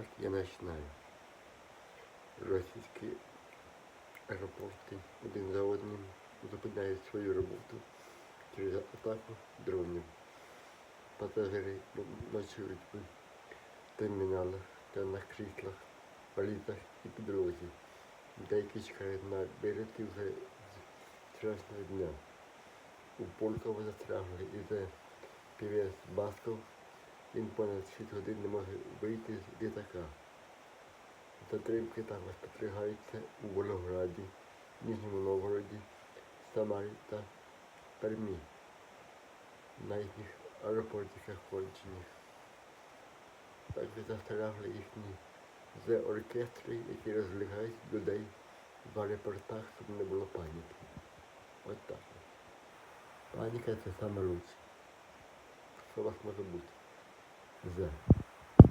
так я починаю. Російські аеропорти один за одним зупиняють свою роботу через атаку дронів. Пасажири ночують в терміналах та на кріслах, валізах і підлозі. Деякі чекають на білети вже з вчорашнього дня. У Польково застрягли із півець Басков. Він понад 6 годин не може вийти з літака. Затримки також спостерігаються у Волограді, Ніжньому Новгороді, Самарі та Пермі. На їхніх аеропортах кончені. Також застрягли їхні з-оркестри, які розлягають людей в аеропортах, щоб не було паніки. От так. Паніка це саме лучше. Що у вас може бути? З.